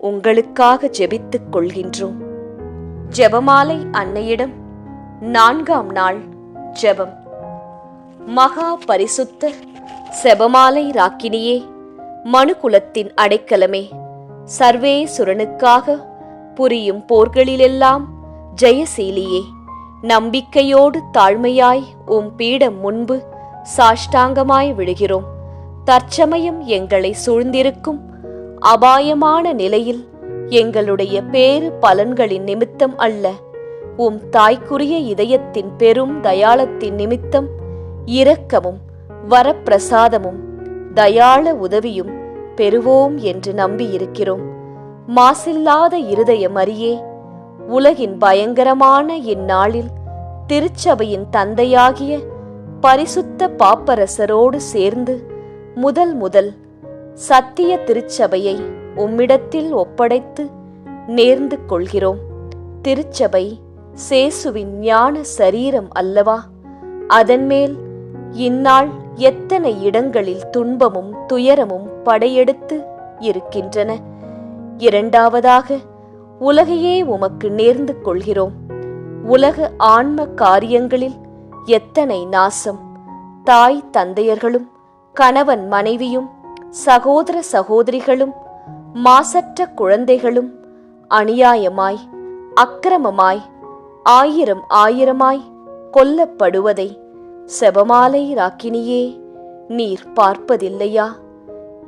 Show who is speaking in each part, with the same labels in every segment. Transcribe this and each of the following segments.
Speaker 1: உங்களுக்காக ஜெபித்துக் கொள்கின்றோம். ஜெபமாலை அன்னையிடம் நான்காம் நாள் ஜெபம். மகா பரிசுத்த செபமாலை ராக்கினியே மனுகுலத்தின் அடைக்கலமே சர்வேசுரனுக்காக புரியும் போர்களிலெல்லாம் ஜெயசீலியே நம்பிக்கையோடு தாழ்மையாய் உம் பீடம் முன்பு சாஷ்டாங்கமாய் விழுகிறோம். தற்சமயம் எங்களை சூழ்ந்திருக்கும் அபாயமான நிலையில் எங்களுடைய பேறு பலன்களின் நிமித்தம் அல்ல. உம் தாய்க்குரிய இதயத்தின் பெரும் தயாளத்தின் நிமித்தம் இரக்கமும் வரப்பிரசாதமும் தயாள உதவியும் பெறுவோம் என்று நம்பியிருக்கிறோம். மாசில்லாத இருதய மரியே உலகின் பயங்கரமான இந்நாளில் திருச்சபையின் தந்தையாகிய பரிசுத்த பாப்பரசரோடு சேர்ந்து முதல் முதல் சத்திய திருச்சபையை உம்மிடத்தில் ஒப்படைத்து நேர்ந்து கொள்கிறோம். திருச்சபை சேசுவின் ஞான சரீரம் அல்லவா? அதன்மேல் இந்நாள் எத்தனை இடங்களில் துன்பமும் துயரமும் படையெடுத்து இருக்கின்றன? இரண்டாவதாக உலகையே உமக்கு நேர்ந்து கொள்கிறோம். உலக ஆன்ம காரியங்களில் எத்தனை நாசம்? தாய் தந்தையர்களும் கணவன் மனைவியும் சகோதர சகோதரிகளும் மாசற்ற குழந்தைகளும் அநியாயமாய் அக்கிரமமாய் ஆயிரம் ஆயிரமாய் கொல்லப்படுவதை செபமாலை ராக்கினியே நீர் பார்ப்பதில்லையா?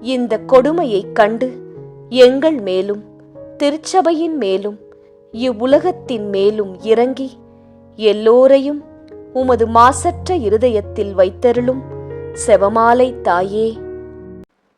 Speaker 1: இந்த கொடுமையைக் கண்டு எங்கள் மேலும் திருச்சபையின் மேலும் இவ்வுலகத்தின் மேலும் இறங்கி எல்லோரையும் உமது மாசற்ற இருதயத்தில் வைத்தருளும் செவமாலை தாயே